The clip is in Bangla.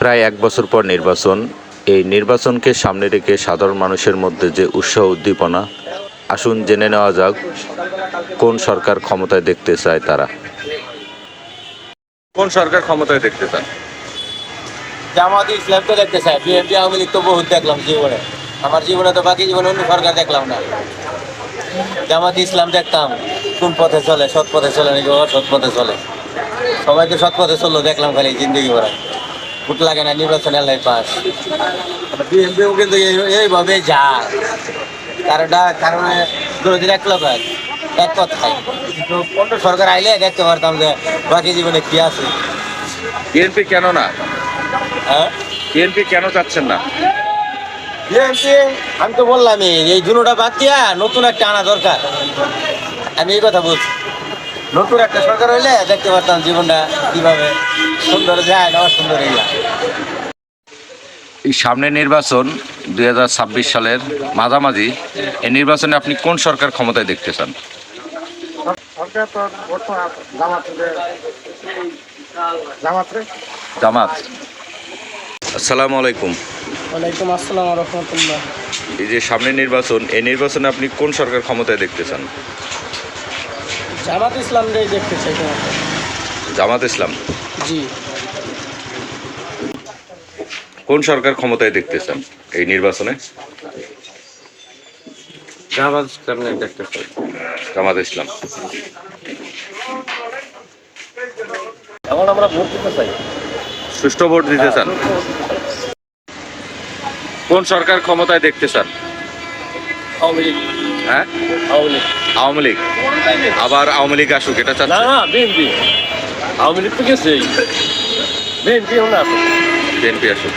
প্রায় এক বছর পর নির্বাচন। এই নির্বাচনকে সামনে রেখে সাধারণ মানুষের মধ্যে যে উৎসাহ উদ্দীপনা আসুন জেনে নেওয়া যাক কোন সরকার ক্ষমতায় দেখতে চায় তারা। কোন সরকার ক্ষমতায় দেখতে চায়? জামাত ইসলাম তো দেখতে চায় বিএনপি আওয়ামী লীগ তো বহুত দেখলাম জীবনে। আমার জীবনে তো বাকি জীবনে অন্য সরকার দেখলাম না। জামাত ইসলাম দেখতাম কোন পথে চলে সৎ পথে চলে নাকি সৎ পথে চলে। সবাই তো সৎ পথে চলল দেখলাম খালি জিন্দগি ভরা। ভোট লাগে না নির্বাচন এলাই পাস। বিএনপিও কিন্তু এই- এইভাবে যায়। কারণটা কারণে দুদিন এক লোক এক কথায়। কিন্তু অন্য সরকার আইলে দেখতে পারতাম যে বাকি জীবনে কি আছে। বিএনপি কেন না? হ্যাঁ? বিএনপি কেন চাচ্ছেন না? বিএনপি আমি তো বললামই এই দুটোটা বাদ দিয়া নতুন একটা আনা দরকার। আমি এই কথা বলছি। নতুন একটা সরকার হইলে দেখতে পারতাম জীবনটা কীভাবে সুন্দর যায় না সুন্দর হয়ে এই সামনে নির্বাচন দুই হাজার ছাব্বিশ সালের মাঝামাঝি এই নির্বাচনে আপনি কোন সরকার ক্ষমতায় দেখতে চান? জামাত আসসালামু আলাইকুম। ওয়ালাইকুম আসসালাম রহমতুল্লাহ। এই যে সামনে নির্বাচন এই নির্বাচনে আপনি কোন সরকার ক্ষমতায় দেখতে চান? জামাত ইসলাম রে দেখতে চাই তোমাকে। জামাত ইসলাম? জি। কোন সরকার ক্ষমতায় দেখতে চান এই নির্বাচনে? জামাত ইসলাম দেখতে জামাত ইসলাম। এখন আমরা ভোট দিতে চাই। সুষ্ঠু ভোট দিতে চান? কোন সরকার ক্ষমতায় দেখতে চান? আওয়ামী লীগ। হ্যাঁ? আওয়ামী লীগ। আবার আওয়ামী লীগ আসুক এটা চাচ্ছে। না বিএনপি। আওয়ামী লীগ তো গেছে বিএনপি আসুক। বিএনপি আসুক